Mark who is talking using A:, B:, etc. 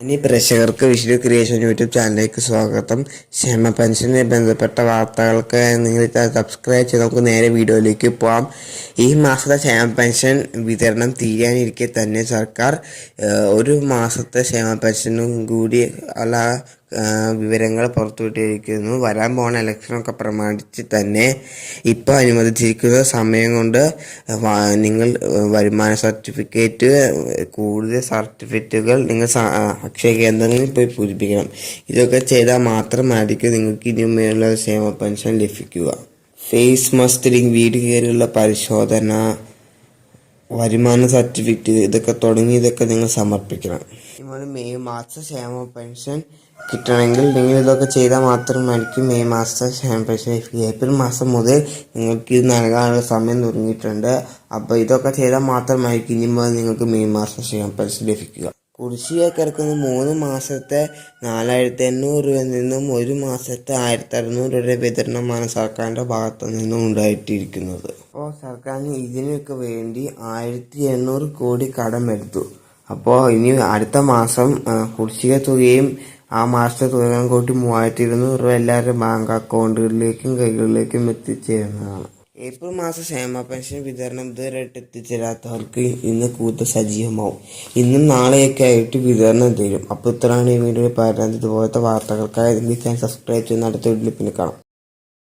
A: ഇനി പ്രേക്ഷകർക്ക് Vishnu creation YouTube ചാനലിലേക്ക് സ്വാഗതം. ക്ഷേമ പെൻഷനെ ബന്ധപ്പെട്ട വാർത്തകൾക്ക് നിങ്ങൾ സബ്സ്ക്രൈബ് ചെയ്ത് നമുക്ക് നേരെ വീഡിയോയിലേക്ക് പോകാം ഈ മാസത്തെ ക്ഷേമ പെൻഷൻ വിതരണം തീരാനിരിക്കെ തന്നെ സർക്കാർ ഒരു മാസത്തെ ക്ഷേമ പെൻഷനും കൂടി ഏഹ്, വിവരങ്ങൾ പുറത്തുവിട്ടിരിക്കുന്നു വരാൻ പോണ ഇലക്ഷനൊക്കെ പ്രമാണിച്ച് തന്നെ ഇപ്പോൾ അനുവദിച്ചിരിക്കുന്ന സമയം കൊണ്ട് നിങ്ങൾ വരുമാന സർട്ടിഫിക്കറ്റ് കൂടുതൽ സർട്ടിഫിക്കറ്റുകൾ നിങ്ങൾ അക്ഷയ കേന്ദ്രങ്ങളിൽ പോയി പൂരിപ്പിക്കണം. ഇതൊക്കെ ചെയ്താൽ മാത്രമായിരിക്കും നിങ്ങൾക്ക് ഇനിമേലുള്ള ക്ഷേമ പെൻഷൻ ലഭിക്കുക. ഫേസ് മസ്റ്ററിങ് വീട് കയറിയുള്ള പരിശോധന വരുമാന സർട്ടിഫിക്കറ്റ് ഇതൊക്കെ തുടങ്ങി ഇതൊക്കെ നിങ്ങൾ സമർപ്പിക്കണം. നിങ്ങൾ മെയ് മാസ ക്ഷേമ പെൻഷൻ കിട്ടണമെങ്കിൽ നിങ്ങൾ ഇതൊക്കെ ചെയ്താൽ മാത്രമായിരിക്കും മെയ് മാസത്തെ ക്ഷേമ പെൻഷൻ ഏപ്രിൽ മാസം മുതൽ നിങ്ങൾക്ക് ഇത് നൽകാനുള്ള സമയം തുടങ്ങിയിട്ടുണ്ട്. അപ്പോൾ ഇതൊക്കെ ചെയ്താൽ മാത്രമായിരിക്കും ഇനി മുതൽ നിങ്ങൾക്ക് മെയ് മാസത്തെ ക്ഷേമ പെൻഷൻ ലഭിക്കുക. കുടിശ്ശിക കിടക്കുന്ന മൂന്ന് മാസത്തെ നാലായിരത്തി എണ്ണൂറ് രൂപയിൽ നിന്നും ഒരു മാസത്തെ ആയിരത്തി അറുന്നൂറ് രൂപ വിതരണമാണ് സർക്കാരിന്റെ ഭാഗത്തു നിന്നും ഉണ്ടായിട്ടിരിക്കുന്നത്. സർക്കാരിന് ഇതിനൊക്കെ വേണ്ടി ആയിരത്തി എണ്ണൂറ് കോടി കടമെടുത്തു. അപ്പോൾ ഇനി അടുത്ത മാസം കുടിശ്ശിക തുകയും ആ മാസത്തെ തുകയും കൂട്ടി മൂവായിരത്തി ഇരുന്നൂറ് രൂപ എല്ലാവരുടെ ബാങ്ക് അക്കൗണ്ടുകളിലേക്കും കൈകളിലേക്കും എത്തിച്ചേരുന്നതാണ്. ഏപ്രിൽ മാസ ക്ഷേമ പെൻഷൻ വിതരണം ഇതുവരെയായിട്ട് എത്തിച്ചേരാത്തവർക്ക് ഇന്ന് കൂടുതൽ സജീവമാവും. ഇന്നും നാളെയൊക്കെ ആയിട്ട് വിതരണം തരും. അപ്പോൾ ഇത്രയാണ് ഈ വീഡിയോ പറയുന്നത് ഇതുപോലത്തെ വാർത്തകൾക്കായി ചാനൽ സബ്സ്ക്രൈബ് ചെയ്യുന്ന അടുത്ത വീഡിയോയിൽ പിന്നെ കാണാം.